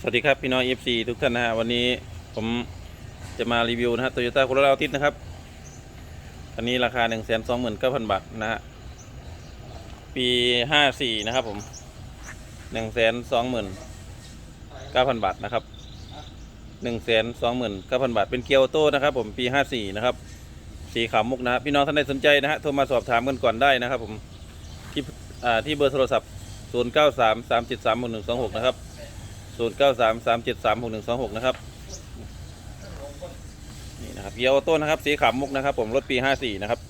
สวัสดีครับพี่น้อง FC ทุกท่านนะฮะวันนี้ผมจะมารีวิวนะฮะโตโยต้าโคโรล่าติสนะครับคันนี้ราคา 1 2 9 0 0 0 บาทนะฮะปี 54 นะครับผม 1 2 9 0 0 0 บาทนะครับ 1 2 9 0 0 0 บาท เป็นเกียวโต้นะครับผมปี 54 นะครับ สีขาวมุกนะพี่น้องท่านใดสนใจนะฮะโทรมาสอบถามกันก่อนได้นะครับผมที่ที่เบอร์โทรศัพท์ 093 373 126 นะครับ 0 9 3 3 7 3 6 1 2 6นะครับนี่นะครับเกียร์ออโต้นะครับ สีขาวมุกนะครับ ผมรถปี54นะครับ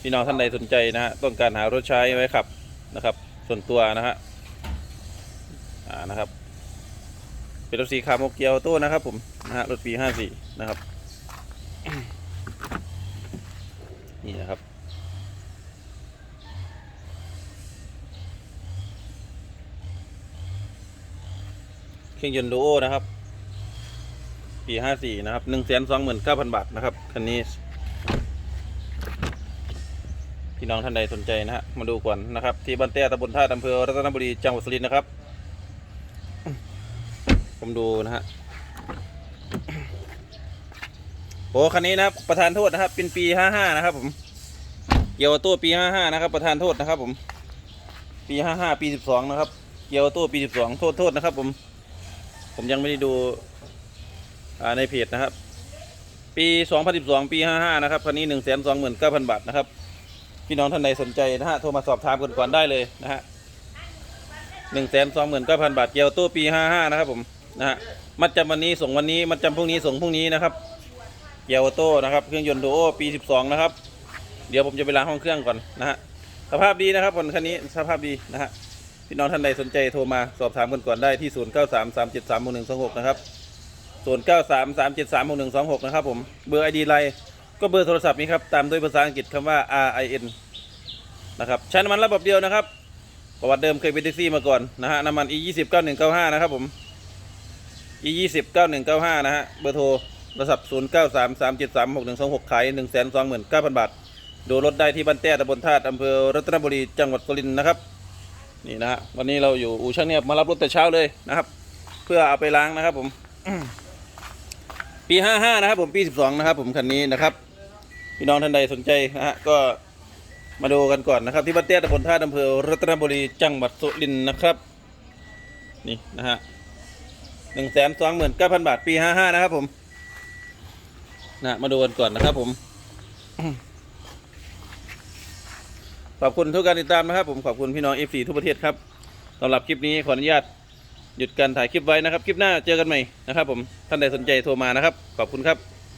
พี่น้องท่านใดสนใจนะฮะต้องการหารถใช้ไว้ขับนะครับ ส่วนตัวนะฮะอ่านะครับ เป็นรถสีขาวมุกเกียร์ออโต้นะครับ ผมนะฮะรถปี54นะครับนี่นะครับ เครื่องยนต์ดูโอนะครับ ปีห้าสี่นะครับหนึ่งแสนสองหมื่นเก้าพันบาทนะครับคันนี้ พี่น้องท่านใดสนใจนะฮะมาดูก่อนนะครับ ที่บ้านแต้ตำบลท่าอำเภอรัตนบุรีจังหวัดสุรินทร์นะครับ ผมดูนะฮะโอ้คันนี้นะครับประธานโทษนะครับ เป็นปีห้าห้านะครับ ผมเกียวตัวปีห้าห้านะครับ ประธานโทษนะครับ ผม ปีห้าห้าปีสิบสองนะครับ เกียวตัวปีสิบสองโทษโทษนะครับ ผม ผมยังไม่ได้ดูในเพจนะครับ ปี 2012 ปี 55 นะครับ คันนี้ 1 2 9 0 0 0 บาทนะครับ พี่น้องท่านใดสนใจนะฮะ โทรมาสอบถามกันก่อนได้เลยนะฮะ1 2 9 0 0 0 บาท เกียวตู้ปี 55 นะครับผม นะฮะ มัดจำวันนี้ส่งวันนี้ มัดจำพรุ่งนี้ส่งพรุ่งนี้นะครับเกียวโต้นะครับ เครื่องยนต์ดูโอปี 12 นะครับ เดี๋ยวผมจะไปล้างห้องเครื่องก่อนนะฮะ สภาพดีนะครับคนคันนี้ สภาพดีนะฮะ พี่น้องท่านใดสนใจโทรมาสอบถามกันก่อนได้ที่ 0 9 3 3 7 3 1 2 6 นะครับ 0 9 3 3 7 3 6 1 2 6 นะครับผม เบอร์ ID ไลน์ก็เบอร์โทรศัพท์นี้ครับ ตามด้วยภาษาอังกฤษคำว่า R I N นะครับ ใช้น้ำมันระบบเดียวนะครับ ประวัติเดิมเคยเป็นแท็กซี่มาก่อนนะฮะ น้ำมัน E 2 0 9 1 9 5นะครับผม E 2 0 9 1 9 5นะฮะ เบอร์โทรโทรศัพท์ 0 9 3 3 7 3 6 1 2 6 ขาย1 2 9 0 0 0 บาท ดูรถได้ที่บ้านแต้ตำบลธาตุอำเภอรัตนบุรี จังหวัดสุรินทร์นะครับ นี่นะฮะวันนี้เราอยู่อู่ช่างเนี่ยมารับรถแต่เช้าเลยนะครับ เพื่อเอาไปล้างนะครับ ผมปีห้าห้านะครับ ผมปีสิบสองนะครับ ผมคันนี้นะครับพี่น้องท่านใดสนใจนะฮะก็มาดูกันก่อนนะครับ ที่บ้านเตี้ยตำบลท่าตุอำเภอรัตนบุรีจังหวัดสุรินทร์นะครับ นี่นะฮะหนึ่งแสนสองหมื่นเก้าพันบาทปีห้าห้านะครับ ผมนะมาดูกันก่อนนะครับ ผม ขอบคุณทุกการติดตามนะครับ ผมขอบคุณพี่น้อง F4 ทุกประเทศครับสำหรับคลิปนี้ขออนุญาตหยุดการถ่ายคลิปไว้นะครับ คลิปหน้าเจอกันใหม่นะครับ ผมท่านใดสนใจโทรมานะครับ ขอบคุณครับ